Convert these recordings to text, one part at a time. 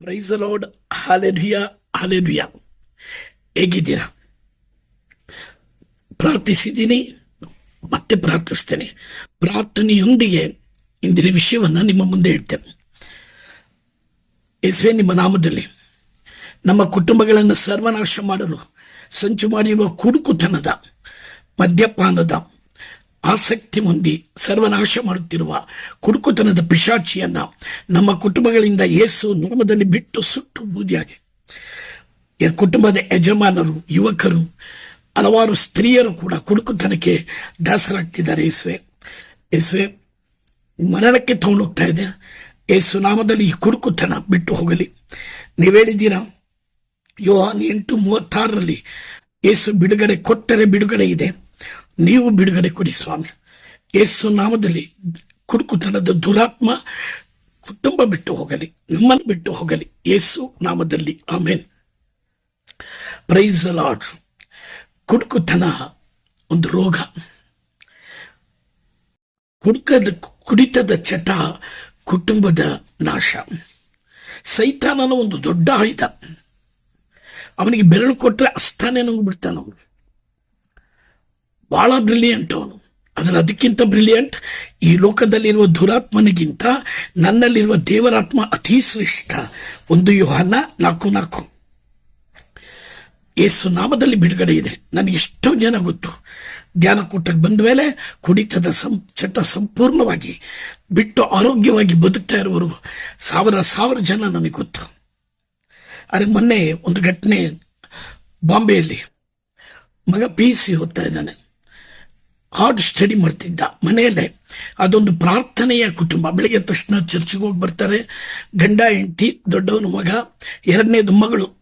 Price lord hallelujah hallelujah ಹೇಗಿದ್ದೀರಾ? ಪ್ರಾರ್ಥಿಸಿದ್ದೀನಿ, ಮತ್ತೆ ಪ್ರಾರ್ಥಿಸ್ತೇನೆ. ಪ್ರಾರ್ಥನೆಯೊಂದಿಗೆ ಇಂದಿನ ವಿಷಯವನ್ನು ನಿಮ್ಮ ಮುಂದೆ ಇಡ್ತೇನೆ. ಯೇಸುವೆ, ನಿಮ್ಮ ನಾಮದಲ್ಲಿ ನಮ್ಮ ಕುಟುಂಬಗಳನ್ನು ಸರ್ವನಾಶ ಮಾಡಲು ಸಂಚು ಮಾಡಿರುವ ಕುಡುಕುತನದ ಮದ್ಯಪಾನದ ಆಸಕ್ತಿ ಹೊಂದಿ ಸರ್ವನಾಶ ಮಾಡುತ್ತಿರುವ ಕುಡುಕುತನದ ಪಿಶಾಚಿಯನ್ನ ನಮ್ಮ ಕುಟುಂಬಗಳಿಂದ ಏಸು ನಾಮದಲ್ಲಿ ಬಿಟ್ಟು ಸುಟ್ಟು ಬೂದಿಯಾಗಿ. ಕುಟುಂಬದ ಯಜಮಾನರು, ಯುವಕರು, ಹಲವಾರು ಸ್ತ್ರೀಯರು ಕೂಡ ಕುಡುಕುತನಕ್ಕೆ ದಾಸರಾಗ್ತಿದ್ದಾರೆ. ಯೇಸುವೆ ಯೇಸುವೆ, ಮರಣಕ್ಕೆ ತಗೊಂಡೋಗ್ತಾ ಇದೆ ಯೇಸು ನಾಮದಲ್ಲಿ ಈ ಕುಡುಕುತನ ಬಿಟ್ಟು ಹೋಗಲಿ. ನೀವು ಹೇಳಿದ್ದೀರಾ? ಯೋಹಾನ್ ಎಂಟು ಮೂವತ್ತಾರರಲ್ಲಿ ಯೇಸು ಬಿಡುಗಡೆ, ಕೊಟ್ಟರೆ ಬಿಡುಗಡೆ ಇದೆ. ನೀವು ಬಿಡುಗಡೆ ಕೊಡಿ ಸ್ವಾಮಿ. ಯೇಸು ನಾಮದಲ್ಲಿ ಕುಡುಕುತನದ ದುರಾತ್ಮ ಕುಟುಂಬ ಬಿಟ್ಟು ಹೋಗಲಿ, ನಿಮ್ಮನ್ನು ಬಿಟ್ಟು ಹೋಗಲಿ. ಯೇಸು ನಾಮದಲ್ಲಿ, ಆಮೇನ್. ಪ್ರೈಸ್ ಲಾಡ್ ಕುಡುಕುತನ ಒಂದು ರೋಗ. ಕುಡುಕದ ಕುಡಿತದ ಚಟ ಕುಟುಂಬದ ನಾಶ. ಸೈತಾನನ ಒಂದು ದೊಡ್ಡ ಆಯುಧ. ಅವನಿಗೆ ಬೆರಳು ಕೊಟ್ಟರೆ ಅಸ್ತಾನೆ ಬಿಡ್ತಾನ ಅವನು. ಬಹಳ ಬ್ರಿಲಿಯಂಟ್ ಅವನು. ಅದರ ಅದಕ್ಕಿಂತ ಬ್ರಿಲಿಯಂಟ್ ಈ ಲೋಕದಲ್ಲಿರುವ ದುರಾತ್ಮನಿಗಿಂತ ನನ್ನಲ್ಲಿರುವ ದೇವರಾತ್ಮ ಅತಿ ಶ್ರೇಷ್ಠ. ಒಂದು ಯೋಹನ ನಾಲ್ಕು ನಾಲ್ಕು. ಯೇಸು ನಾಮದಲ್ಲಿ ಬಿಡುಗಡೆ ಇದೆ. ನನಗೆ ಎಷ್ಟೋ ಜನ ಗೊತ್ತು. ಧ್ಯಾನಕೂಟಕ್ಕೆ ಬಂದ ಮೇಲೆ ಕುಡಿತದ ಸಂ, ಚಟ ಸಂಪೂರ್ಣವಾಗಿ ಬಿಟ್ಟು ಆರೋಗ್ಯವಾಗಿ ಬದುಕ್ತಾ ಇರುವರು ಸಾವಿರ ಸಾವಿರ ಜನ ನನಗೆ ಗೊತ್ತು. ಆದರೆ ಮೊನ್ನೆ ಒಂದು ಘಟನೆ ಬಾಂಬೆಯಲ್ಲಿ ಮಗ ಪಿ ಸಿ ಓದ್ತಾ ಇದ್ದಾನೆ. ಹಾರ್ಡ್ ಸ್ಟಡಿ ಮಾಡ್ತಿದ್ದ ಮನೆಯಲ್ಲೇ. ಅದೊಂದು ಪ್ರಾರ್ಥನೆಯ ಕುಟುಂಬ. ಬೆಳಿಗ್ಗೆ ತಕ್ಷಣ ಚರ್ಚಿಗೆ ಹೋಗಿ ಬರ್ತಾರೆ. ಗಂಡ, ಹೆಂಡತಿ, ದೊಡ್ಡವನ ಮಗ, ಎರಡನೇದು ಮಗಳು.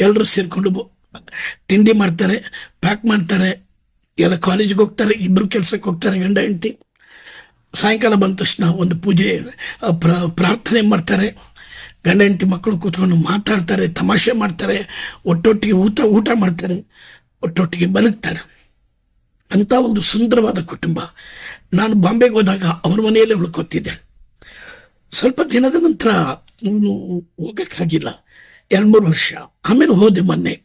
ಎಲ್ಲರೂ ಸೇರಿಕೊಂಡು ತಿಂಡಿ ಮಾಡ್ತಾರೆ ಪ್ಯಾಕ್ ಮಾಡ್ತಾರೆ. ಎಲ್ಲ ಕಾಲೇಜ್ಗೆ ಹೋಗ್ತಾರೆ. ಇಬ್ಬರು ಕೆಲಸಕ್ಕೆ ಹೋಗ್ತಾರೆ, ಗಂಡ, ಹೆಂಡತಿ. ಸಾಯಂಕಾಲ ಬಂದ ತಕ್ಷಣ ಒಂದು ಪೂಜೆ ಪ್ರಾರ್ಥನೆ ಮಾಡ್ತಾರೆ. ಗಂಡ, ಹೆಂಡತಿ ಮಕ್ಕಳು ಕೂತ್ಕೊಂಡು ಮಾತಾಡ್ತಾರೆ, ತಮಾಷೆ ಮಾಡ್ತಾರೆ. ಒಟ್ಟೊಟ್ಟಿಗೆ ಊಟ ಊಟ ಮಾಡ್ತಾರೆ. ಒಟ್ಟೊಟ್ಟಿಗೆ ಬದುಕ್ತಾರೆ. ಅಂತ ಒಂದು ಸುಂದರವಾದ ಕುಟುಂಬ. ನಾನು ಬಾಂಬೆಗೆ ಹೋದಾಗ ಅವ್ರ ಮನೆಯಲ್ಲೇ ಉಳ್ಕೊತಿದ್ದೆ. ಸ್ವಲ್ಪ ದಿನದ ನಂತರ ನಾನು ಹೋಗಕ್ಕಾಗಿಲ್ಲ. ಎರಡು ಮೂರು ವರ್ಷ. ಆಮೇಲೆ ಹೋದೆ ಮೊನ್ನೆ.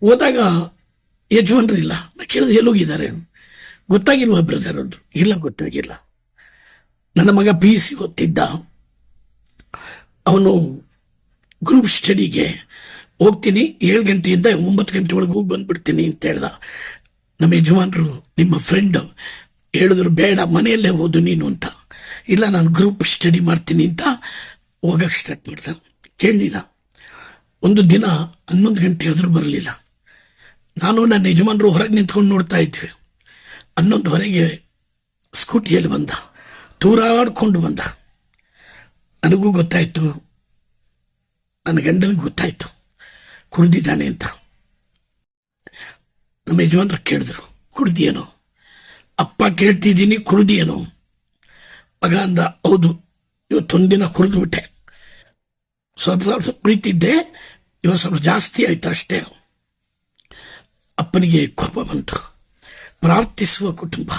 ಹೋದಾಗ ಯಜಮಾನ್ರು ಇಲ್ಲ ನಾ ಕೇಳಿದೆ, ಎಲ್ಲೋಗಿದ್ದಾರೆ? ಗೊತ್ತಾಗಿಲ್ವಾ ಬ್ರದರ್ ಅವರು ಇಲ್ಲ, ಗೊತ್ತಾಗಿಲ್ಲ. ನನ್ನ ಮಗ ಪಿ ಸಿ ಗೊತ್ತಿದ್ದ ಅವನು ಗ್ರೂಪ್ ಸ್ಟಡಿಗೆ ಹೋಗ್ತೀನಿ. ಏಳು ಗಂಟೆಯಿಂದ ಒಂಬತ್ತು ಗಂಟೆ ಒಳಗೆ ಹೋಗಿ ಬಂದ್ಬಿಡ್ತೀನಿ ಅಂತ ಹೇಳ್ದ. ನಮ್ಮ ಯಜಮಾನರು, ನಿಮ್ಮ ಫ್ರೆಂಡ್ ಹೇಳಿದ್ರು, ಬೇಡ, ಮನೆಯಲ್ಲೇ ಹೋದು ನೀನು ಅಂತ. ಇಲ್ಲ, ನಾನು ಗ್ರೂಪ್ ಸ್ಟಡಿ ಮಾಡ್ತೀನಿ ಅಂತ ಹೋಗಕ್ಕೆ ಸ್ಟಾರ್ಟ್ ಮಾಡ್ದ. ಕೇಳಲಿಲ್ಲ ಒಂದು ದಿನ ಹನ್ನೊಂದು ಗಂಟೆ ಆದರೂ ಬರಲಿಲ್ಲ. ನಾನು ನನ್ನ ಯಜಮಾನರು ಹೊರಗೆ ನಿಂತ್ಕೊಂಡು ನೋಡ್ತಾ ಇದ್ವಿ. ಹನ್ನೊಂದುವರೆಗೆ ಸ್ಕೂಟಿಯಲ್ಲಿ ಬಂದ. ತೂರಾಡ್ಕೊಂಡು ಬಂದ. ನನಗೂ ಗೊತ್ತಾಯಿತು. ನನ್ನ ಗಂಡನಿಗೆ ಗೊತ್ತಾಯಿತು. ಕುಡಿದಿದ್ದಾನೆ ಅಂತ. ನಮ್ಮ ಯಜಮಾನ್ರು ಕೇಳಿದ್ರು, ಕುಡ್ದಿಯೇನೋ? ಅಪ್ಪ ಕೇಳ್ತಿದ್ದೀನಿ, ಕುಡ್ದಿಯೇನೋ? ಮಗ ಅಂದ ಹೌದು ಇವತ್ತೊಂದಿನ ಕುಡಿದು ಬಿಟ್ಟೆ. ಸ್ವಲ್ಪ ಸ್ವಲ್ಪ ಕುಡಿತಿದ್ದೆ, ಇವತ್ತು ಸ್ವಲ್ಪ ಜಾಸ್ತಿ ಆಯ್ತು ಅಷ್ಟೇ. ಅಪ್ಪನಿಗೆ ಕೋಪ ಬಂತು. ಪ್ರಾರ್ಥಿಸುವ ಕುಟುಂಬ.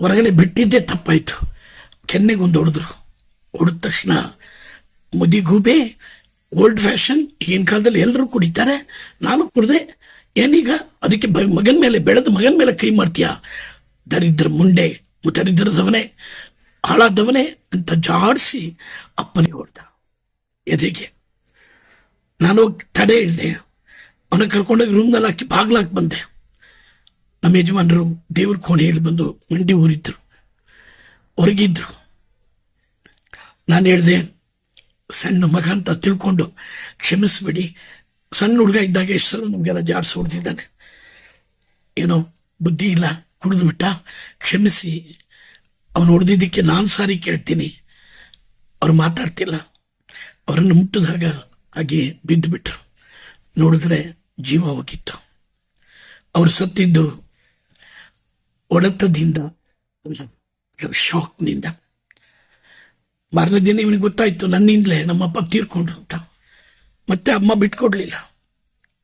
ಹೊರಗಡೆ ಬಿಟ್ಟಿದ್ದೇ ತಪ್ಪಾಯಿತು. ಕೆನ್ನೆಗೊಂದು ಹೊಡೆದ್ರು. ಹೊಡೆದ ತಕ್ಷಣ ಮುದಿಗೂಬೆ ಓಲ್ಡ್ ಫ್ಯಾಷನ್ ಈಗಿನ ಕಾಲದಲ್ಲಿ ಎಲ್ಲರೂ ಕುಡಿತಾರೆ, ನಾನು ಕುಡ್ದೆ ಏನೀಗ? ಅದಕ್ಕೆ ಮಗನ ಮೇಲೆ, ಬೆಳೆದ ಮಗನ ಮೇಲೆ ಕೈ ಮಾಡ್ತೀಯಾ? ದರಿದ್ರ ಮುಂಡೆ ದರಿದ್ರದವನೇ ಹಾಳಾದವನೇ ಅಂತ ಜಾಡಿಸಿ ಅಪ್ಪನೇ ಹೊಡೆದ. ಎದೆಗೆ? ನಾನು ತಡೆ ಹಿಡಿದೆ ಅವನ ಕರ್ಕೊಂಡೋಗಿ ರೂಮ್ನಲ್ಲಿ ಹಾಕಿ ಬಾಗ್ಲಾಕಿ ಬಂದೆ. ನಮ್ಮ ಯಜಮಾನರು ದೇವ್ರ ಕೋಣೆ ಹೇಳಿ ಬಂದು ಮಂಡಿ ಊರಿದ್ರು. ಹೊರಗಿದ್ರು ನಾನು ಹೇಳಿದೆ, ಸಣ್ಣ ಮಗ ಅಂತ ತಿಳ್ಕೊಂಡು ಕ್ಷಮಿಸ್ಬಿಡಿ. ಸಣ್ಣ ಹುಡುಗ ಇದ್ದಾಗ ಎಷ್ಟು ಸಲ ನಮಗೆಲ್ಲ ಜಾಡ್ಸ್ ಹೊಡೆದಿದ್ದಾನೆ. ಏನೋ ಬುದ್ಧಿ ಇಲ್ಲ ಕುಡಿದು ಬಿಟ್ಟ ಕ್ಷಮಿಸಿ. ಅವನು ಹೊಡೆದಿದ್ದಕ್ಕೆ ನಾನು ಸಾರಿ ಕೇಳ್ತೀನಿ. ಅವ್ರು ಮಾತಾಡ್ತಿಲ್ಲ. ಅವರನ್ನು ಮುಟ್ಟಿದಾಗ ಹಾಗೆ ಬಿದ್ದು ಬಿಟ್ರು ನೋಡಿದ್ರೆ ಜೀವ ಹೋಗಿತ್ತು. ಅವರು ಸತ್ತಿದ್ದು ಒಡೆತದಿಂದ, ಶಾಕ್ನಿಂದ. ಮಾರನೇ ದಿನ ಇವನಿಗೆ ಗೊತ್ತಾಯ್ತು, ನನ್ನಿಂದಲೇ ನಮ್ಮಪ್ಪ ತೀರ್ಕೊಂಡ್ರು ಅಂತ. ಮತ್ತೆ ಅಮ್ಮ ಬಿಟ್ಕೊಡ್ಲಿಲ್ಲ.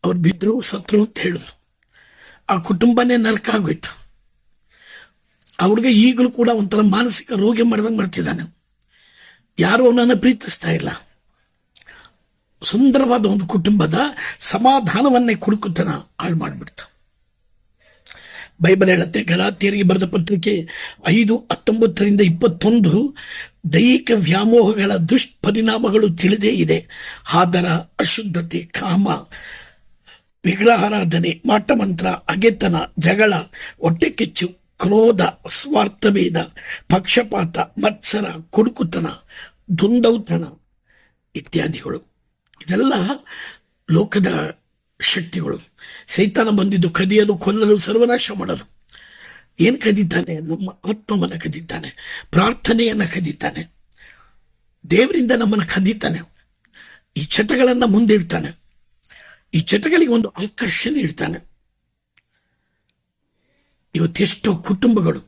ಅವ್ರು ಬಿದ್ದರು ಸತ್ರು ಅಂತ ಹೇಳಿದ್ರು. ಆ ಕುಟುಂಬನೇ ನರಕ ಆಗೋಯ್ತು. ಹುಡುಗ ಈಗಲೂ ಕೂಡ ಒಂಥರ ಮಾನಸಿಕ ರೋಗ ಮಾಡ್ದಂಗೆ ಮಾಡ್ತಿದ್ದಾನೆ. ಯಾರು ಅವನನ್ನು ಪ್ರೀತಿಸ್ತಾ ಇಲ್ಲ. ಸುಂದರವಾದ ಒಂದು ಕುಟುಂಬದ ಸಮಾಧಾನವನ್ನೇ ಕುಡುಕುತನ ಹಾಳು ಮಾಡಿಬಿಡ್ತು. ಬೈಬಲ್ ಹೇಳುತ್ತೆ, ಗಲಾತಿಯರಿಗೆ ಬರೆದ ಪತ್ರಿಕೆ ಐದು ಹತ್ತೊಂಬತ್ತರಿಂದ ಇಪ್ಪತ್ತೊಂದು ದೈಹಿಕ ವ್ಯಾಮೋಹಗಳ ದುಷ್ಪರಿಣಾಮಗಳು ತಿಳಿದೇ ಇದೆ. ಆದರ, ಅಶುದ್ಧತೆ, ಕಾಮ, ವಿಗ್ರಹಾರಾಧನೆ, ಮಾಟಮಂತ್ರ, ಅಗೆತನ, ಜಗಳ ಹೊಟ್ಟೆ ಕಿಚ್ಚು ಕ್ರೋಧ, ಸ್ವಾರ್ಥಭೇದ, ಪಕ್ಷಪಾತ, ಮತ್ಸರ, ಕುಡುಕುತನ, ದುಂಡೌತನ ಇತ್ಯಾದಿಗಳು. ಇದೆಲ್ಲ ಲೋಕದ ಶಕ್ತಿಗಳು. ಸೈತಾನ ಬಂದಿದ್ದು ಕದಿಯಲು, ಕೊಲ್ಲಲು, ಸರ್ವನಾಶ ಮಾಡಲು. ಏನು ಕದೀತಾನೆ? ನಮ್ಮ ಆತ್ಮವನ್ನು ಕದೀತಾನೆ. ಪ್ರಾರ್ಥನೆಯನ್ನು ಕದೀತಾನೆ. ದೇವರಿಂದ ನಮ್ಮನ್ನು ಕದೀತಾನೆ. ಈ ಚಟಗಳನ್ನು ಮುಂದಿಡ್ತಾನೆ. ಈ ಚಟಗಳಿಗೆ ಒಂದು ಆಕರ್ಷಣೆ ಇಡ್ತಾನೆ. ಇವತ್ತೆಷ್ಟೋ ಕುಟುಂಬಗಳು,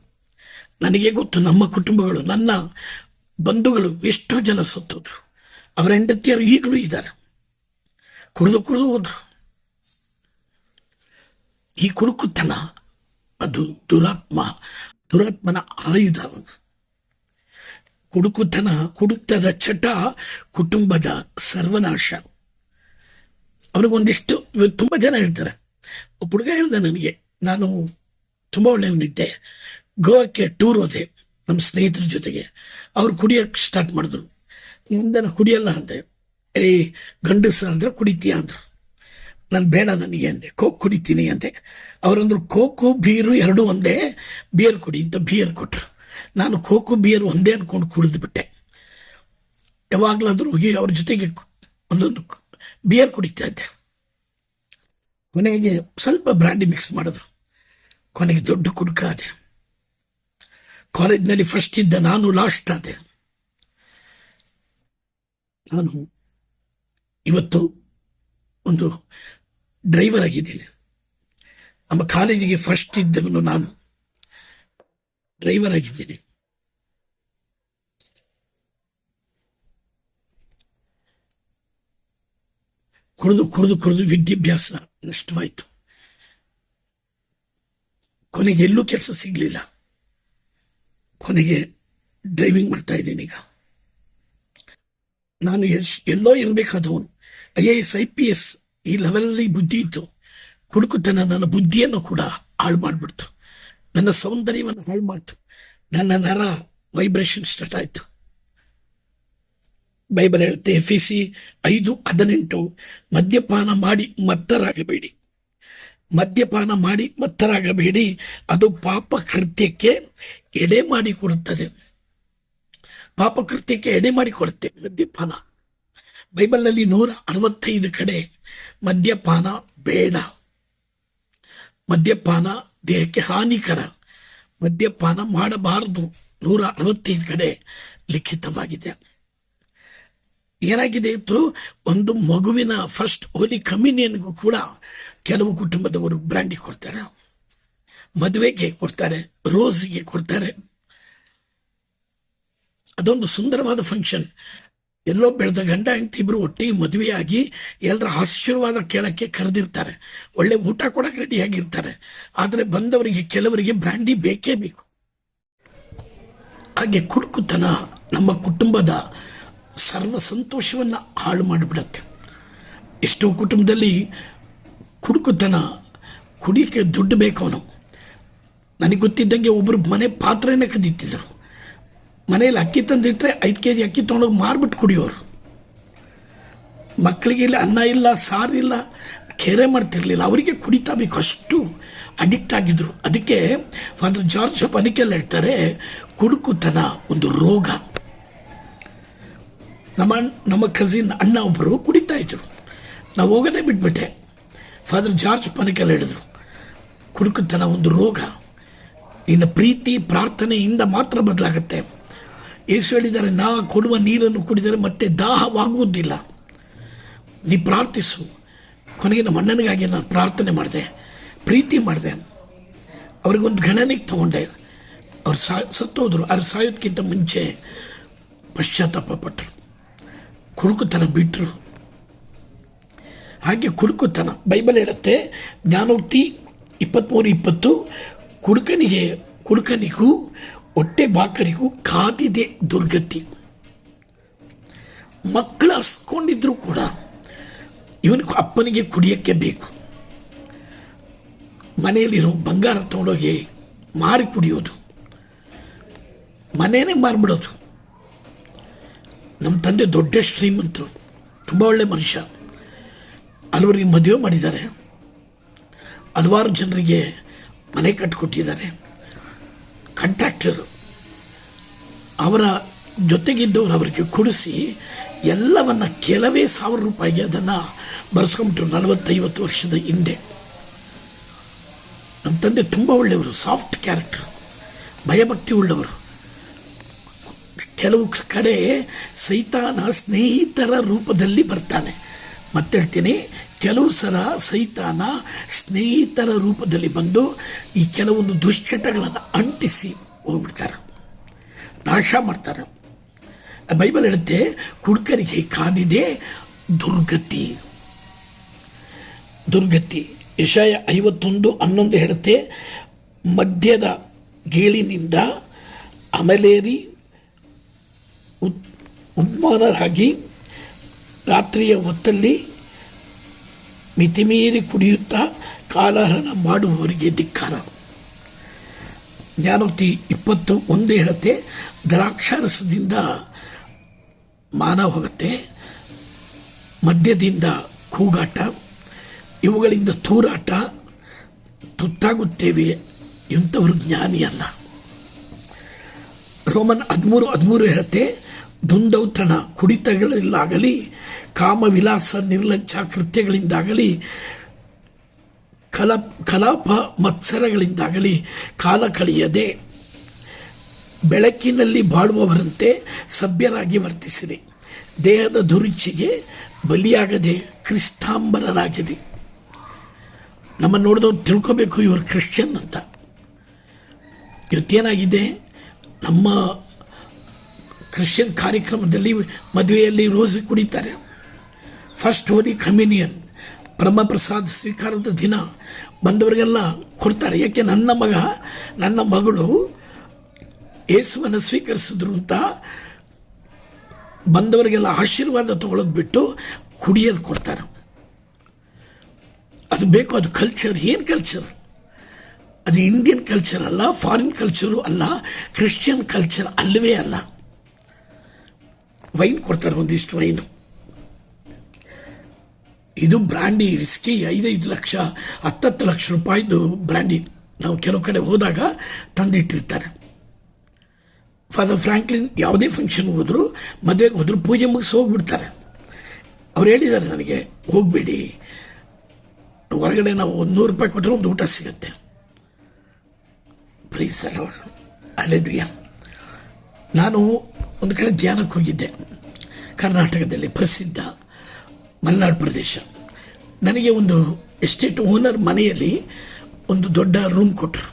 ನನಗೆ ಗೊತ್ತು ನಮ್ಮ ಕುಟುಂಬಗಳು, ನನ್ನ ಬಂಧುಗಳು ಎಷ್ಟೋ ಜನ ಸತ್ತೋದ್ರು. ಅವರ ಹೆಂಡತಿಯರು ಈಗಲೂ ಇದ್ದಾರೆ. ಕುಡಿದು ಕುಡಿದು ಹೋದ್ರು. ಈ ಕುಡುಕುತನ ಅದು ದುರಾತ್ಮ, ದುರಾತ್ಮನ ಆಯುಧ ಕುಡುಕುತನ, ಕುಡುಕ್ತದ ಚಟ ಕುಟುಂಬದ ಸರ್ವನಾಶ. ಅವನಿಗೊಂದಿಷ್ಟು ತುಂಬ ಜನ ಹೇಳ್ತಾರೆ. ಒಬ್ಬ ಹುಡುಗ ಹೇಳ್ದೆ ನನಗೆ, ನಾನು ತುಂಬ ಒಳ್ಳೆಯವನಿದ್ದೆ. ಗೋವಾಕ್ಕೆ ಟೂರ್ ಹೋದೆ, ನಮ್ಮ ಸ್ನೇಹಿತರ ಜೊತೆಗೆ. ಅವ್ರು ಕುಡಿಯೋಕ್ಕೆ ಸ್ಟಾರ್ಟ್ ಮಾಡಿದ್ರು. ಮುಂದೆ ಕುಡಿಯಲ್ಲ ಅಂದೆ. ಏಯ್ ಗಂಡಸ ಅಂದ್ರೆ ಕುಡಿತೀಯ ಅಂದ್ರು. ನಾನು ಬೇಡ ನನಗೆ ಅಂದೆ. ಕೋಕ್ ಕುಡಿತೀನಿ ಅಂದೆ. ಅವರಂದ್ರು ಕೋಕು, ಬೀರು ಎರಡೂ ಒಂದೇ ಬಿಯರ್ ಕುಡಿ ಅಂತ ಬಿಯರ್ ಕೊಟ್ಟರು ನಾನು ಕೋಕು ಬಿಯರ್ ಒಂದೇ ಅಂದ್ಕೊಂಡು ಕುಡಿದು ಬಿಟ್ಟೆ ಯಾವಾಗಲಾದರೂ ಹೋಗಿ ಅವ್ರ ಜೊತೆಗೆ ಒಂದೊಂದು ಬಿಯರ್ ಕುಡಿತಾ ಇದ್ದೆ. ಕೊನೆಗೆ ಸ್ವಲ್ಪ ಬ್ರ್ಯಾಂಡಿ ಮಿಕ್ಸ್ ಮಾಡಿದ್ರು. ಕೊನೆಗೆ ದೊಡ್ಡ ಕುಡುಕ ಆದೆ. ಕಾಲೇಜ್ನಲ್ಲಿ ಫಸ್ಟ್ ಇದ್ದ ನಾನು ಲಾಸ್ಟ್ ಆದೆ. ನಾನು ಇವತ್ತು ಒಂದು ಡ್ರೈವರ್ ಆಗಿದ್ದೀನಿ. ನಮ್ಮ ಕಾಲೇಜಿಗೆ ಫಸ್ಟ್ ಇದ್ದವನು ನಾನು. ಡ್ರೈವರ್ ಆಗಿದ್ದೀನಿ. ಕುಡಿದು ಕುಡಿದು ಕುಡಿದು ವಿದ್ಯಾಭ್ಯಾಸ ನಷ್ಟವಾಯಿತು. ಕೊನೆಗೆ ಎಲ್ಲೂ ಕೆಲಸ ಸಿಗಲಿಲ್ಲ. ಕೊನೆಗೆ ಡ್ರೈವಿಂಗ್ ಮಾಡ್ತಾ ಇದ್ದೀನಿ ಈಗ. ನಾನು ಎಲ್ಲೋ ಇರಬೇಕಾದವನು. I A S, I P S ಈ ಲೆವೆಲಲ್ಲಿ ಬುದ್ಧಿ ಇತ್ತು. ಕುಡುಕುತನ ನನ್ನ ಬುದ್ಧಿಯನ್ನು ಕೂಡ ಹಾಳು ಮಾಡಿಬಿಡ್ತು. ನನ್ನ ಸೌಂದರ್ಯವನ್ನು ಹಾಳು ಮಾಡ್ತು. ನನ್ನ ನರ ವೈಬ್ರೇಷನ್ ಸ್ಟಾರ್ಟ್ ಆಯಿತು. ಬೈಬಲ್ ಹೇಳುತ್ತೆ ಎಫ್ ಸಿ ಐದು ಹದಿನೆಂಟು, ಮದ್ಯಪಾನ ಮಾಡಿ ಮತ್ತರಾಗಬೇಡಿ. ಮದ್ಯಪಾನ ಮಾಡಿ ಮತ್ತರಾಗಬೇಡಿ. ಅದು ಪಾಪ ಕೃತ್ಯಕ್ಕೆ ಎಡೆ ಮಾಡಿ ಕೊಡುತ್ತದೆ ಪಾಪ ಕೃತ್ಯಕ್ಕೆ ಎಡೆ ಮಾಡಿ ಕೊಡುತ್ತೆ ಮದ್ಯಪಾನ. ಬೈಬಲ್ನಲ್ಲಿ ನೂರ ಅರವತ್ತೈದು ಕಡೆ ಮದ್ಯಪಾನ ಬೇಡ. ಮದ್ಯಪಾನ ದೇಹಕ್ಕೆ ಹಾನಿಕರ. ಮದ್ಯಪಾನ ಮಾಡಬಾರದು. ನೂರ ಅರವತ್ತೈದು ಕಡೆ ಲಿಖಿತವಾಗಿದೆ. ಏನಾಗಿದೆ ಇತ್ತು? ಒಂದು ಮಗುವಿನ ಫಸ್ಟ್ ಹೋಲಿ ಕಮಿನಿಯನ್ಗೂ ಕೂಡ ಕೆಲವು ಕುಟುಂಬದವರು ಬ್ರ್ಯಾಂಡಿ ಕೊಡ್ತಾರೆ. ಮದುವೆಗೆ ಕೊಡ್ತಾರೆ ರೋಸ್ಗೆ ಕೊಡ್ತಾರೆ. ಅದೊಂದು ಸುಂದರವಾದ ಫಂಕ್ಷನ್ ಎಲ್ಲೋ ಬೆಳೆದ ಗಂಡ ಹೆಂಡತಿ ಇಬ್ಬರು ಒಟ್ಟಿಗೆ ಮದುವೆಯಾಗಿ ಎಲ್ಲರ ಆಶೀರ್ವಾದ ಕೇಳಕ್ಕೆ ಕರೆದಿರ್ತಾರೆ. ಒಳ್ಳೆ ಊಟ ಕೊಡಕ್ಕೆ ರೆಡಿಯಾಗಿರ್ತಾರೆ ಆದರೆ ಬಂದವರಿಗೆ, ಕೆಲವರಿಗೆ ಬ್ರ್ಯಾಂಡಿ ಬೇಕೇ ಬೇಕು. ಹಾಗೆ ಕುಡುಕುತನ ನಮ್ಮ ಕುಟುಂಬದ ಸರ್ವ ಸಂತೋಷವನ್ನು ಹಾಳು ಮಾಡಿಬಿಡತ್ತೆ. ಎಷ್ಟೋ ಕುಟುಂಬದಲ್ಲಿ ಕುಡುಕುತನ ಕುಡಿಯಕ್ಕೆ ದುಡ್ಡು ಬೇಕು ಅವನು. ನನಗೆ ಗೊತ್ತಿದ್ದಂಗೆ ಒಬ್ಬರು ಮನೆ ಪಾತ್ರೆಯನ್ನು ಕದೀತಿದ್ರು. ಮನೇಲಿ ಅಕ್ಕಿ ತಂದಿಟ್ಟರೆ ಐದು ಕೆ ಜಿ ಅಕ್ಕಿ ತೊಗೊಂಡೋಗಿ ಮಾರ್ಬಿಟ್ಟು ಕುಡಿಯೋರು. ಮಕ್ಕಳಿಗೆ ಇಲ್ಲಿ, ಅನ್ನ ಇಲ್ಲ, ಸಾರು ಇಲ್ಲ ಕೇರೆ ಮಾಡ್ತಿರ್ಲಿಲ್ಲ. ಅವರಿಗೆ ಕುಡಿತಾ ಬೇಕು. ಅಷ್ಟು ಅಡಿಕ್ಟ್ ಆಗಿದ್ರು. ಅದಕ್ಕೆ ಫಾದರ್ ಜಾರ್ಜ್ ಪನಿಕೆಲ್ ಹೇಳ್ತಾರೆ, ಕುಡುಕುತನ ಒಂದು ರೋಗ. ನಮ್ಮ ನಮ್ಮ ಕಸಿನ್ ಅಣ್ಣ ಒಬ್ಬರು ಕುಡಿತಾ ಇದ್ರು. ನಾವು ಹೋಗೋದೇ ಬಿಟ್ಬಿಟ್ಟೆ. ಫಾದರ್ ಜಾರ್ಜ್ ಪನಿಕೆಲ್ ಹೇಳಿದ್ರು, ಕುಡುಕುತನ ಒಂದು ರೋಗ. ನಿನ್ನ ಪ್ರೀತಿ, ಪ್ರಾರ್ಥನೆಯಿಂದ ಮಾತ್ರ ಬದಲಾಗುತ್ತೆ. ಯೇಸು ಹೇಳಿದ್ದಾರೆ, ನಾ ಕೊಡುವ ನೀರನ್ನು ಕುಡಿದರೆ ಮತ್ತೆ ದಾಹವಾಗುವುದಿಲ್ಲ. ನೀ ಪ್ರಾರ್ಥಿಸು. ಕೊನೆಗೆ ನಮ್ಮ ಅಣ್ಣನಿಗಾಗಿ ನಾನು ಪ್ರಾರ್ಥನೆ ಮಾಡಿದೆ, ಪ್ರೀತಿ ಮಾಡಿದೆ. ಅವ್ರಿಗೊಂದು ಗಣನೆಗೆ ತಗೊಂಡೆ. ಅವ್ರು ಸಾ, ಸತ್ತೋದ್ರು. ಅವ್ರು ಸಾಯೋದಕ್ಕಿಂತ ಮುಂಚೆ ಪಶ್ಚಾತ್ತಾಪ ಪಟ್ಟರು ಕುಡುಕುತನ ಬಿಟ್ಟರು ಹಾಗೆ ಕುಡುಕುತನ ಬೈಬಲ್ ಹೇಳುತ್ತೆ, ಜ್ಞಾನೋಕ್ತಿ ಇಪ್ಪತ್ತ್ಮೂರು ಇಪ್ಪತ್ತು, ಕುಡುಕನಿಗೆ, ಕುಡುಕನಿಗೂ ಹೊಟ್ಟೆ ಬಾಕರಿಗೂ ಕಾದಿದೆ ದುರ್ಗತಿ. ಮಕ್ಕಳು ಹಸ್ಕೊಂಡಿದ್ರು ಕೂಡ ಇವನಿಗೆ ಅಪ್ಪನಿಗೆ ಕುಡಿಯೋಕ್ಕೆ ಬೇಕು. ಮನೆಯಲ್ಲಿರೋ ಬಂಗಾರ ತಗೊಂಡೋಗಿ ಮಾರಿ ಕುಡಿಯೋದು. ಮನೆಯೇ ಮಾರಿಬಿಡೋದು. ನಮ್ಮ ತಂದೆ ದೊಡ್ಡ ಶ್ರೀಮಂತರು, ತುಂಬ ಒಳ್ಳೆ ಮನುಷ್ಯ. ಹಲವರಿಗೆ ಮದುವೆ ಮಾಡಿದ್ದಾರೆ. ಹಲವಾರು ಜನರಿಗೆ ಮನೆ ಕಟ್ಟಿಕೊಟ್ಟಿದ್ದಾರೆ ಕಾಂಟ್ರಾಕ್ಟರು ಅವರ ಜೊತೆಗಿದ್ದವರು ಅವರಿಗೆ ಕೊಡಿಸಿ ಎಲ್ಲವನ್ನ ಕೆಲವೇ ಸಾವಿರ ರೂಪಾಯಿಗೆ ಅದನ್ನು ಬರೆಸ್ಕೊಂಬಿಟ್ರು ನಲವತ್ತೈವತ್ತು ವರ್ಷದ ಹಿಂದೆ. ನಮ್ಮ ತಂದೆ ತುಂಬ ಒಳ್ಳೆಯವರು ಸಾಫ್ಟ್ ಕ್ಯಾರೆಕ್ಟರ್ ಭಯಭಕ್ತಿ ಉಳ್ಳವರು. ಕೆಲವು ಕಡೆ ಸೈತಾನ ಸ್ನೇಹಿತರ ರೂಪದಲ್ಲಿ ಬರ್ತಾನೆ. ಮತ್ತೆ ಹೇಳ್ತೀನಿ ಕೆಲವು ಸಲ ಸೈತಾನ ಸ್ನೇಹಿತರ ರೂಪದಲ್ಲಿ ಬಂದು ಈ ಕೆಲವೊಂದು ದುಶ್ಚಟಗಳನ್ನು ಅಂಟಿಸಿ ಹೋಗ್ಬಿಡ್ತಾರೆ. ನಾಶ ಮಾಡ್ತಾರೆ. ಬೈಬಲ್ ಹೇಳುತ್ತೆ, ಕುಡುಕರಿಗೆ ಕಾದಿದೆ ದುರ್ಗತಿ. ದುರ್ಗತಿ. ಯಶಾಯ ಐವತ್ತೊಂದು ಹನ್ನೊಂದು ಹೇಳುತ್ತೆ, ಮಧ್ಯದ ಗೇಳಿನಿಂದ ಅಮಲೇರಿ ಉತ್ ಉನ್ಮಾನರಾಗಿ ರಾತ್ರಿಯ ಹೊತ್ತಲ್ಲಿ ಮಿತಿಮೀರಿ ಕುಡಿಯುತ್ತಾ ಕಾಲಹರಣ ಮಾಡುವವರಿಗೆ ಧಿಕ್ಕಾರ. ಜ್ಞಾನೋತಿ ಇಪ್ಪತ್ತು ಒಂದು ಹೇಳುತ್ತೆ, ದ್ರಾಕ್ಷಾರಸದಿಂದ ಮಾನ ಹೋಗುತ್ತೆ, ಮದ್ಯದಿಂದ ಕೂಗಾಟ, ಇವುಗಳಿಂದ ತೂರಾಟ, ತುತ್ತಾಗುತ್ತೇವೆ ಇಂಥವರು ಜ್ಞಾನಿಯಲ್ಲ ರೋಮನ್ ಹದಿಮೂರು ಹದಿಮೂರು ಹೇಳುತ್ತೆ ದುಂದೌತಣ ಕುಡಿತಗಳಲ್ಲಾಗಲಿ ಕಾಮವಿಲಾಸ ನಿರ್ಲಜ್ಜ ಕೃತ್ಯಗಳಿಂದಾಗಲಿ ಕಲ ಕಲಾಪ ಮತ್ಸರಗಳಿಂದಾಗಲಿ ಕಾಲ ಕಳೆಯದೆ ಬೆಳಕಿನಲ್ಲಿ ಬಾಳುವವರಂತೆ ಸಭ್ಯರಾಗಿ ವರ್ತಿಸಿರಿ. ದೇಹದ ದುರುಚಿಗೆ ಬಲಿಯಾಗದೆ ಕ್ರಿಸ್ತಾಂಬರರಾಗಿದೆ ನಮ್ಮ ನೋಡಿದವ್ರು ತಿಳ್ಕೋಬೇಕು, ಇವರು ಕ್ರಿಶ್ಚಿಯನ್ ಅಂತ. ಇವತ್ತೇನಾಗಿದೆ? ನಮ್ಮ ಕ್ರಿಶ್ಚಿಯನ್ ಕಾರ್ಯಕ್ರಮದಲ್ಲಿ ಮದುವೆಯಲ್ಲಿ ರೋಸ್ ಕುಡಿತಾರೆ. ಫಸ್ಟ್ ಹೋರಿ ಕಮ್ಯುನಿಯನ್ ಬ್ರಹ್ಮಪ್ರಸಾದ್ ಸ್ವೀಕಾರದ ದಿನ ಬಂದವರಿಗೆಲ್ಲ ಕೊಡ್ತಾರೆ. ಯಾಕೆ ನನ್ನ ಮಗ, ನನ್ನ ಮಗಳು ಯೇಸುವನ್ನು ಸ್ವೀಕರಿಸಿದ್ರು ಅಂತ ಬಂದವರಿಗೆಲ್ಲ ಆಶೀರ್ವಾದ ತಗೊಳ್ಳೋದು ಬಿಟ್ಟು ಕುಡಿಯೋದು ಕೊಡ್ತಾರೆ. ಅದು ಬೇಕು, ಅದು ಕಲ್ಚರ್ ಏನು ಕಲ್ಚರ್ ಅದು ಇಂಡಿಯನ್ ಕಲ್ಚರ್ ಅಲ್ಲ ಫಾರಿನ್ ಕಲ್ಚರು ಅಲ್ಲ ಕ್ರಿಶ್ಚಿಯನ್ ಕಲ್ಚರ್ ಅಲ್ಲವೇ ಅಲ್ಲ. ವೈನ್ ಕೊಡ್ತಾರೆ ಒಂದಿಷ್ಟು ವೈನು ಇದು ಬ್ರ್ಯಾಂಡಿ ವಿಸ್ಕಿ ಐದೈದು ಲಕ್ಷ, ಹತ್ತತ್ತು ಲಕ್ಷ ರೂಪಾಯಿದು ಬ್ರ್ಯಾಂಡಿ ನಾವು ಕೆಲವು ಕಡೆ ಹೋದಾಗ ತಂದಿಟ್ಟಿರ್ತಾರೆ. ಫಾದರ್ ಫ್ರ್ಯಾಂಕ್ಲಿನ್ ಯಾವುದೇ ಫಂಕ್ಷನ್ ಹೋದರೂ ಮದುವೆಗೆ ಹೋದರೂ ಪೂಜೆ ಮುಗಿಸಿ ಹೋಗ್ಬಿಡ್ತಾರೆ. ಅವ್ರು ಹೇಳಿದ್ದಾರೆ ನನಗೆ, ಹೋಗಬೇಡಿ. ಹೊರಗಡೆ ನಾವು ಒಂದು ನೂರು ರೂಪಾಯಿ ಕೊಟ್ಟರೆ ಒಂದು ಊಟ ಸಿಗುತ್ತೆ. ಪ್ರೈಸ್ ಅಲೆದುಯ್ಯ ನಾನು ಒಂದು ಕಡೆ ಧ್ಯಾನಕ್ಕೆ ಹೋಗಿದ್ದೆ. ಕರ್ನಾಟಕದಲ್ಲಿ ಪ್ರಸಿದ್ಧ ಮಲೆನಾಡು ಪ್ರದೇಶ. ನನಗೆ ಒಂದು ಎಸ್ಟೇಟ್ ಓನರ್ ಮನೆಯಲ್ಲಿ ಒಂದು ದೊಡ್ಡ ರೂಮ್ ಕೊಟ್ಟರು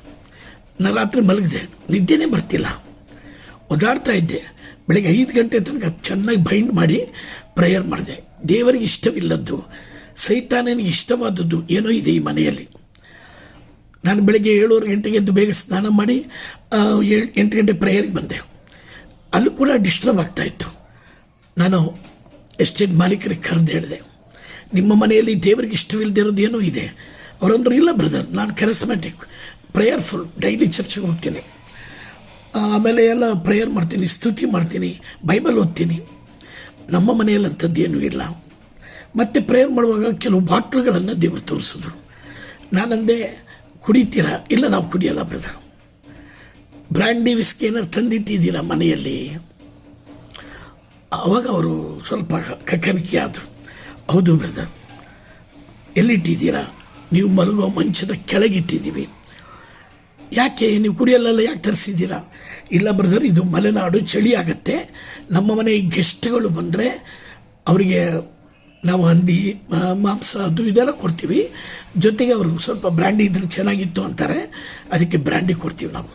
ನಾನು ರಾತ್ರಿ ಮಲಗಿದೆ. ನಿದ್ದೆನೇ ಬರ್ತಿಲ್ಲ. ಓದಾಡ್ತಾ ಇದ್ದೆ. ಬೆಳಗ್ಗೆ ಐದು ಗಂಟೆ ತನಕ ಚೆನ್ನಾಗಿ ಬೈಂಡ್ ಮಾಡಿ ಪ್ರೇಯರ್ ಮಾಡಿದೆ. ದೇವರಿಗೆ ಇಷ್ಟವಿಲ್ಲದ್ದು ಸೈತಾನನಿಗೆ ಇಷ್ಟವಾದದ್ದು ಏನೋ ಇದೆ ಈ ಮನೆಯಲ್ಲಿ. ನಾನು ಬೆಳಗ್ಗೆ ಏಳುವರೆ ಗಂಟೆಗೆ ಎದ್ದು ಬೇಗ ಸ್ನಾನ ಮಾಡಿ ಏಳು, ಎಂಟು ಗಂಟೆ ಪ್ರೇಯರಿಗೆ ಬಂದೆ. ಅಲ್ಲೂ ಕೂಡ ಡಿಸ್ಟರ್ಬ್ ಆಗ್ತಾಯಿತ್ತು ನಾನು ಎಸ್ಟೇಟ್ ಮಾಲೀಕರಿಗೆ ಕರೆದು ಹೇಳಿದೆ. ನಿಮ್ಮ ಮನೆಯಲ್ಲಿ ದೇವರಿಗೆ ಇಷ್ಟವಿಲ್ಲದಿರೋದು ಏನೋ ಇದೆ. ಅವರಂದ್ರು, ಇಲ್ಲ ಬ್ರದರ್, ನಾನು ಕೆರಸ್ಮ್ಯಾಟಿಕ್ ಪ್ರೇಯರ್ಫುಲ್ ಡೈಲಿ ಚರ್ಚೆಗೆ ಹೋಗ್ತೀನಿ. ಆಮೇಲೆ ಎಲ್ಲ ಪ್ರೇಯರ್ ಮಾಡ್ತೀನಿ, ಸ್ತುತಿ ಮಾಡ್ತೀನಿ ಬೈಬಲ್ ಓದ್ತೀನಿ. ನಮ್ಮ ಮನೆಯಲ್ಲಿ ಅಂಥದ್ದೇನೂ ಇಲ್ಲ. ಮತ್ತು ಪ್ರೇಯರ್ ಮಾಡುವಾಗ ಕೆಲವು ಬಾಟ್ಲುಗಳನ್ನು ದೇವರು ತೋರಿಸಿದ್ರು. ನಾನಂದೆ, ಕುಡಿತೀರಾ? ಇಲ್ಲ, ನಾವು ಕುಡಿಯಲ್ಲ ಬ್ರದರ್. ಬ್ರ್ಯಾಂಡಿ ವಿಸ್ಕಿ ಏನಾರು ತಂದಿಟ್ಟಿದ್ದೀರಾ ಮನೆಯಲ್ಲಿ? ಅವಾಗ ಅವರು ಸ್ವಲ್ಪ ಕಕ್ಕಬಿಕ್ಕಿ ಆದರು ಹೌದು ಬ್ರದರ್, ಎಲ್ಲಿಟ್ಟಿದ್ದೀರಾ? ನೀವು ಮಲಗುವ ಮಂಚದ ಕೆಳಗಿಟ್ಟಿದ್ದೀವಿ. ಯಾಕೆ, ನೀವು ಕುಡಿಯಲ್ಲೆಲ್ಲ ಯಾಕೆ ತರಿಸಿದ್ದೀರಾ? ಇಲ್ಲ ಬ್ರದರ್, ಇದು ಮಲೆನಾಡು ಚಳಿ ಆಗುತ್ತೆ ನಮ್ಮ ಮನೆ ಗೆಸ್ಟ್ಗಳು ಬಂದರೆ ಅವರಿಗೆ ನಾವು ಹಂದಿ ಮಾಂಸ ಅದು ಇದೆಲ್ಲ ಕೊಡ್ತೀವಿ. ಜೊತೆಗೆ ಅವರು ಸ್ವಲ್ಪ ಬ್ರ್ಯಾಂಡಿ ಇದ್ರೆ ಚೆನ್ನಾಗಿತ್ತು ಅಂತಾರೆ. ಅದಕ್ಕೆ ಬ್ರ್ಯಾಂಡಿ ಕೊಡ್ತೀವಿ ನಾವು.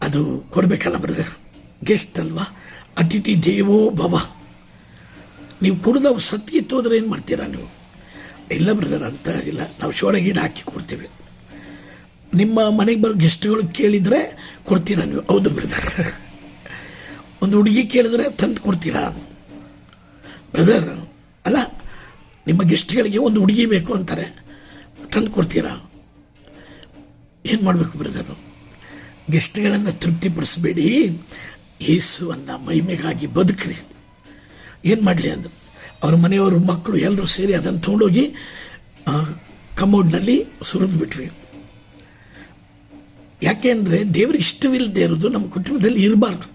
ಅದು ಕೊಡಬೇಕಲ್ಲ ಬ್ರದರ್, ಗೆಸ್ಟ್ ಅಲ್ವಾ? ಅತಿಥಿ ದೇವೋ ಭವ. ನೀವು ಕುಡಿದವು ಸತ್ತಿತ್ತು ಹೋದ್ರೆ ಏನು ಮಾಡ್ತೀರಾ ನೀವು? ಇಲ್ಲ ಬ್ರದರ್ ಅಂತ ಇಲ್ಲ. ನಾವು ಶೋಡ ಗಿಡ ಹಾಕಿ ಕೊಡ್ತೀವಿ. ನಿಮ್ಮ ಮನೆಗೆ ಬರೋ ಗೆಸ್ಟ್ಗಳು ಕೇಳಿದರೆ ಕೊಡ್ತೀರಾ ನೀವು? ಹೌದು ಬ್ರದರ್ ಒಂದು ಹುಡುಗಿ ಕೇಳಿದ್ರೆ ತಂದು ಕೊಡ್ತೀರಾ? ಬ್ರದರ್ ಅಲ್ಲ, ನಿಮ್ಮ ಗೆಸ್ಟ್ಗಳಿಗೆ ಒಂದು ಹುಡುಗಿ ಬೇಕು ಅಂತಾರೆ. ತಂದು ಕೊಡ್ತೀರಾ? ಏನು ಮಾಡಬೇಕು ಬ್ರದರು ಗೆಸ್ಟ್ಗಳನ್ನು ತೃಪ್ತಿಪಡಿಸಬೇಡಿ. ಯೇಸುವನ್ನು ಮಹಿಮೆಗಾಗಿ ಬದುಕ್ರಿ. ಏನು ಮಾಡಲಿ ಅಂದರು. ಅವ್ರ ಮನೆಯವರು ಮಕ್ಕಳು ಎಲ್ಲರೂ ಸೇರಿ ಅದನ್ನು ತೊಗೊಂಡೋಗಿ ಕಮೋಡ್ನಲ್ಲಿ ಸುರಿದು ಬಿಟ್ವಿ. ಯಾಕೆ ಅಂದರೆ ದೇವ್ರಿಗೆ ಇಷ್ಟವಿಲ್ಲದೆ ಇರೋದು ನಮ್ಮ ಕುಟುಂಬದಲ್ಲಿ ಇರಬಾರ್ದು.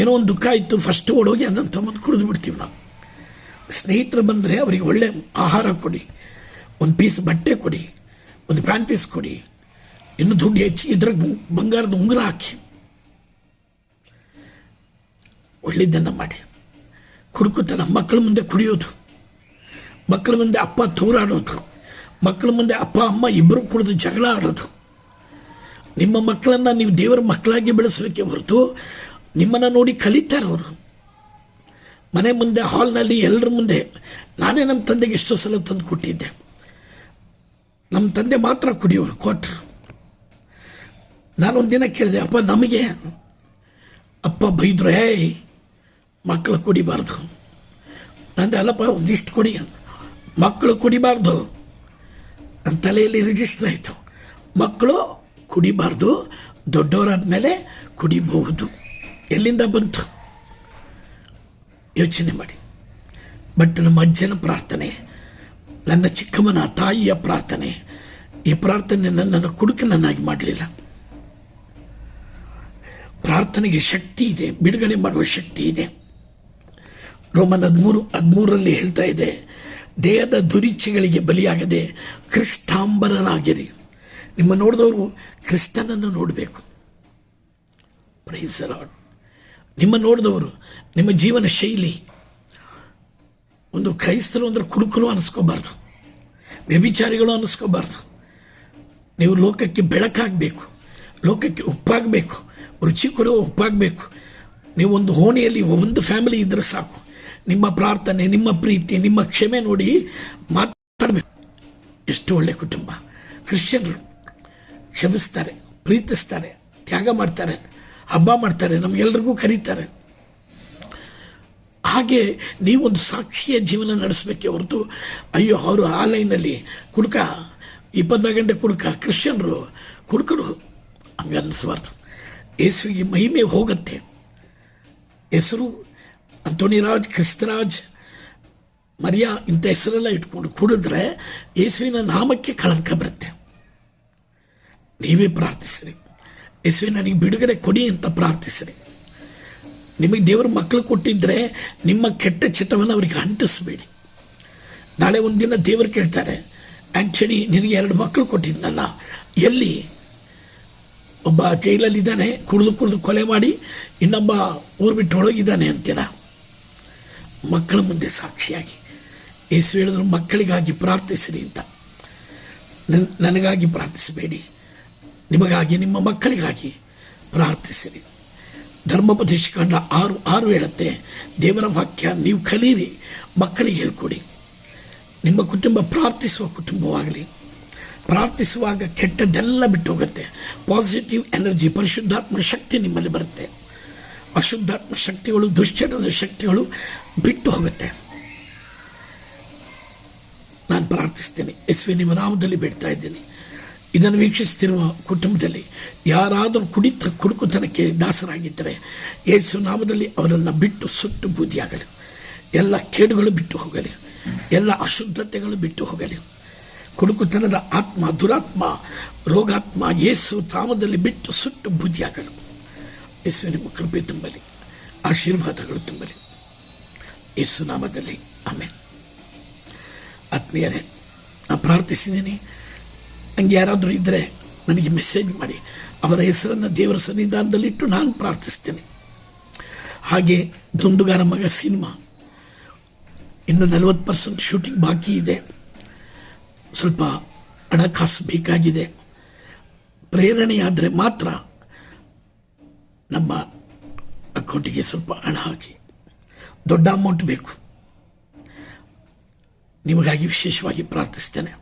ಏನೋ ಒಂದು ದುಃಖ ಇತ್ತು ಫಸ್ಟ್ ಓಡೋಗಿ ಅದನ್ನು ತೊಗೊಂಡು ಕುಡಿದು ಬಿಡ್ತೀವಿ ನಾವು. ಸ್ನೇಹಿತರು ಬಂದರೆ ಅವರಿಗೆ ಒಳ್ಳೆ ಆಹಾರ ಕೊಡಿ, ಒಂದು ಪೀಸ್ ಬಟ್ಟೆ ಕೊಡಿ, ಒಂದು ಪ್ಯಾಂಟ್ ಪೀಸ್ ಕೊಡಿ, ಇನ್ನು ದುಡ್ಡು ಹೆಚ್ಚಿಗೆ ಇದ್ರಾಗ ಬಂಗಾರದ ಉಂಗುರ ಹಾಕಿ. ಒಳ್ಳೆಯದನ್ನು ಮಾಡಿ. ಕುಡುಕುತನ ಮಕ್ಕಳ ಮುಂದೆ ಕುಡಿಯೋದು. ಮಕ್ಕಳ ಮುಂದೆ ಅಪ್ಪ ತೂರಾಡೋದು. ಮಕ್ಕಳ ಮುಂದೆ ಅಪ್ಪ, ಅಮ್ಮ ಇಬ್ಬರು ಕುಡಿದು ಜಗಳ ಆಡೋದು. ನಿಮ್ಮ ಮಕ್ಕಳನ್ನು ನೀವು ದೇವರ ಮಕ್ಕಳಾಗಿ ಬೆಳೆಸಲಿಕ್ಕೆ ಹೊರತು ನಿಮ್ಮನ್ನು ನೋಡಿ ಕಲಿತಾರೆ ಅವರು ಮನೆ ಮುಂದೆ ಹಾಲ್ನಲ್ಲಿ ಎಲ್ಲರ ಮುಂದೆ ನಾನೇ ನಮ್ಮ ತಂದೆಗೆ ಎಷ್ಟೋ ಸಲ ತಂದು ಕೊಟ್ಟಿದ್ದೆ. ನಮ್ಮ ತಂದೆ ಮಾತ್ರ ಕುಡಿಯೋರು ಕೊಟ್ಟರು ನಾನೊಂದು ದಿನ ಕೇಳಿದೆ, ಅಪ್ಪ, ನಮಗೆ ಅಪ್ಪ ಬೈದ್ರು, ಏಯ್ ಮಕ್ಕಳು ಕುಡಿಬಾರ್ದು. ನಂದು ಅಲ್ಲಪ್ಪ, ಒಂದಿಷ್ಟು ಕುಡಿ ಮಕ್ಕಳು ಕುಡಿಬಾರ್ದು. ನನ್ನ ತಲೆಯಲ್ಲಿ ರಿಜಿಸ್ಟರ್ ಆಯಿತು. ಮಕ್ಕಳು ಕುಡಿಬಾರ್ದು ದೊಡ್ಡವರಾದ ಮೇಲೆ ಕುಡಿಬಹುದು. ಎಲ್ಲಿಂದ ಬಂತು? ಯೋಚನೆ ಮಾಡಿ. ಬಟ್ ನಮ್ಮ ಅಜ್ಜನ ಪ್ರಾರ್ಥನೆ, ನನ್ನ ಚಿಕ್ಕಮ್ಮನ ತಾಯಿಯ ಪ್ರಾರ್ಥನೆ, ಈ ಪ್ರಾರ್ಥನೆ ನನ್ನನ್ನು ಕುಡುಕನನ್ನಾಗಿ ಮಾಡಲಿಲ್ಲ. ಪ್ರಾರ್ಥನೆಗೆ ಶಕ್ತಿ ಇದೆ, ಬಿಡುಗಡೆ ಮಾಡುವ ಶಕ್ತಿ ಇದೆ. ರೋಮನ್ ಹದಿಮೂರು, ಹದಿಮೂರರಲ್ಲಿ ಹೇಳ್ತಾ ಇದೆ, ದೇಹದ ದುರಿಚ್ಛೆಗಳಿಗೆ ಬಲಿಯಾಗದೆ ಕ್ರಿಸ್ತಾಂಬರರಾಗಿರಿ ನಿಮ್ಮ ನೋಡಿದವರು ಕ್ರಿಸ್ತನನ್ನು ನೋಡಬೇಕು. ಪ್ರೈಸ್ ಲಾರ್ಡ್ ನಿಮ್ಮ ನೋಡಿದವರು, ನಿಮ್ಮ ಜೀವನ ಶೈಲಿ, ಒಂದು ಕ್ರೈಸ್ತರು ಅಂದ್ರೆ ಕುಡುಕರು ಅನ್ನಿಸ್ಕೋಬಾರ್ದು ವ್ಯಭಿಚಾರಿಗಳು ಅನ್ನಿಸ್ಕೋಬಾರ್ದು ನೀವು ಲೋಕಕ್ಕೆ ಬೆಳಕಾಗಬೇಕು, ಲೋಕಕ್ಕೆ ಉಪ್ಪಾಗಬೇಕು, ರುಚಿ ಕೊಡುವ ಉಪ್ಪಾಗಬೇಕು. ನೀವು ಒಂದು ಹೋಣಿಯಲ್ಲಿ ಒಂದು ಫ್ಯಾಮಿಲಿ ಇದ್ದರೆ ಸಾಕು. ನಿಮ್ಮ ಪ್ರಾರ್ಥನೆ, ನಿಮ್ಮ ಪ್ರೀತಿ, ನಿಮ್ಮ ಕ್ಷಮೆ ನೋಡಿ ಮಾತಾಡಬೇಕು. ಎಷ್ಟು ಒಳ್ಳೆಯ ಕುಟುಂಬ. ಕ್ರಿಶ್ಚಿಯನ್ರು ಕ್ಷಮಿಸ್ತಾರೆ, ಪ್ರೀತಿಸ್ತಾರೆ, ತ್ಯಾಗ ಮಾಡ್ತಾರೆ, ಹಬ್ಬ ಮಾಡ್ತಾರೆ, ನಮಗೆಲ್ರಿಗೂ ಕರೀತಾರೆ. ಹಾಗೆ ನೀವೊಂದು ಸಾಕ್ಷಿಯ ಜೀವನ ನಡೆಸಬೇಕೆ ಹೊರತು, ಅಯ್ಯೋ, ಅವರು ಆ ಲೈನಲ್ಲಿ ಕುಡ್ಕ, ಇಪ್ಪತ್ನಾಲ್ಕು ಗಂಟೆ ಕುಡ್ಕ, ಕ್ರಿಶ್ಚಿಯನ್ರು ಕುಡ್ಕರು. ಹಂಗೆ ಅನ್ನಿಸ್ಬಾರ್ದು ಯೇಸುವಿಗೆ ಮಹಿಮೆ ಹೋಗುತ್ತೆ. ಹೆಸರು ಅಂತೋಣಿರಾಜ್ ಕ್ರಿಸ್ತರಾಜ್ ಮರಿಯಾ ಇಂಥ ಹೆಸರೆಲ್ಲ ಇಟ್ಕೊಂಡು ಕುಡಿದ್ರೆ ಯೇಸುವಿನ ನಾಮಕ್ಕೆ ಕಳಂಕ ಬರುತ್ತೆ. ನೀವೇ ಪ್ರಾರ್ಥಿಸಿರಿ. ಯೇಸುವೆ ನನಗೆ ಬಿಡುಗಡೆ ಕೊಡಿ ಅಂತ ಪ್ರಾರ್ಥಿಸಿರಿ. ನಿಮಗೆ ದೇವರು ಮಕ್ಕಳು ಕೊಟ್ಟಿದ್ದರೆ ನಿಮ್ಮ ಕೆಟ್ಟ ಚಟವನ್ನು ಅವರಿಗೆ ಅಂಟಿಸ್ಬೇಡಿ. ನಾಳೆ ಒಂದು ದಿನ ದೇವರು ಕೇಳ್ತಾರೆ, ಆ್ಯಕ್ಚುಲಿ ನಿನಗೆ ಎರಡು ಮಕ್ಕಳು ಕೊಟ್ಟಿದ್ನಲ್ಲ ಎಲ್ಲಿ? ಒಬ್ಬ ಜೈಲಲ್ಲಿದ್ದಾನೆ, ಕುಡಿದು ಕುಡಿದು ಕೊಲೆ ಮಾಡಿ ಇನ್ನೊಬ್ಬ ಊರು ಬಿಟ್ಟು ಹೊಡೋಗಿದ್ದಾನೆ ಅಂತೀರ? ಮಕ್ಕಳ ಮುಂದೆ ಸಾಕ್ಷಿಯಾಗಿ. ಯೇಸು ಹೇಳಿದ್ರು, ಮಕ್ಕಳಿಗಾಗಿ ಪ್ರಾರ್ಥಿಸಿರಿ ಅಂತ. ನನಗಾಗಿ ಪ್ರಾರ್ಥಿಸಬೇಡಿ. ನಿಮಗಾಗಿ, ನಿಮ್ಮ ಮಕ್ಕಳಿಗಾಗಿ ಪ್ರಾರ್ಥಿಸಿರಿ. ಧರ್ಮೋಪದೇಶ ಕಂಡ ಆರು ಆರು ಹೇಳುತ್ತೆ, ದೇವರ ವಾಕ್ಯ, ನೀವು ಕಲೀರಿ, ಮಕ್ಕಳಿಗೆ ಹೇಳ್ಕೊಡಿ. ನಿಮ್ಮ ಕುಟುಂಬ ಪ್ರಾರ್ಥಿಸುವ ಕುಟುಂಬವಾಗಲಿ. ಪ್ರಾರ್ಥಿಸುವಾಗ ಕೆಟ್ಟದ್ದೆಲ್ಲ ಬಿಟ್ಟು ಹೋಗುತ್ತೆ ಪಾಸಿಟಿವ್ ಎನರ್ಜಿ ಪರಿಶುದ್ಧಾತ್ಮ ಶಕ್ತಿ ನಿಮ್ಮಲ್ಲಿ ಬರುತ್ತೆ. ಅಶುದ್ಧಾತ್ಮ ಶಕ್ತಿಗಳು, ದುಶ್ಚಟದ ಶಕ್ತಿಗಳು ಬಿಟ್ಟು ಹೋಗುತ್ತೆ. ನಾನು ಪ್ರಾರ್ಥಿಸ್ತೇನೆ ನಿಮ್ಮ ನಾಮದಲ್ಲಿ ಬಿಡ್ತಾ ಇದ್ದೀನಿ. ಇದನ್ನು ವೀಕ್ಷಿಸ್ತಿರುವ ಕುಟುಂಬದಲ್ಲಿ ಯಾರಾದರೂ ಕುಡಿತ ಕುಡುಕುತನಕ್ಕೆ ದಾಸರಾಗಿದ್ದರೆ, ಯೇಸು ನಾಮದಲ್ಲಿ ಅವರನ್ನು ಬಿಟ್ಟು ಸುಟ್ಟು ಬೂದಿಯಾಗಲಿ. ಎಲ್ಲ ಕೇಡುಗಳು ಬಿಟ್ಟು ಹೋಗಲಿ. ಎಲ್ಲ ಅಶುದ್ಧತೆಗಳು ಬಿಟ್ಟು ಹೋಗಲಿ. ಕುಡುಕುತನದ ಆತ್ಮ, ದುರಾತ್ಮ, ರೋಗಾತ್ಮ ಯೇಸು ತಾಮದಲ್ಲಿ ಬಿಟ್ಟು ಸುಟ್ಟು ಬೂದಿಯಾಗಲು. ಯೇಸು ನಿಮ್ಮ ಕೃಪೆ ತುಂಬಲಿ, ಆಶೀರ್ವಾದಗಳು ತುಂಬಲಿ. ಯೇಸು ನಾಮದಲ್ಲಿ. ಆಮೇಲೆ ಆತ್ಮೀಯರೇ ನಾನು ಪ್ರಾರ್ಥಿಸಿದ್ದೀನಿ. ಹಂಗೆ ಯಾರಾದರೂ ಇದ್ದರೆ ನನಗೆ ಮೆಸೇಜ್ ಮಾಡಿ. ಅವರ ಹೆಸರನ್ನು ದೇವರ ಸನ್ನಿಧಾನದಲ್ಲಿಟ್ಟು ನಾನು ಪ್ರಾರ್ಥಿಸ್ತೇನೆ. ಹಾಗೆ ದುಂಡುಗಾರ ಮಗ ಸಿನಿಮಾ. ಇನ್ನು ನಲವತ್ತು ಪರ್ಸೆಂಟ್ ಶೂಟಿಂಗ್ ಬಾಕಿ ಇದೆ. ಸ್ವಲ್ಪ ಹಣಕಾಸು ಬೇಕಾಗಿದೆ. ಪ್ರೇರಣೆಯಾದರೆ ಮಾತ್ರ ನಮ್ಮ ಅಕೌಂಟಿಗೆ ಸ್ವಲ್ಪ ಹಣ ಹಾಕಿ. ದೊಡ್ಡ ಅಮೌಂಟ್ ಬೇಕು. ನಿಮಗಾಗಿ ವಿಶೇಷವಾಗಿ ಪ್ರಾರ್ಥಿಸ್ತೇನೆ.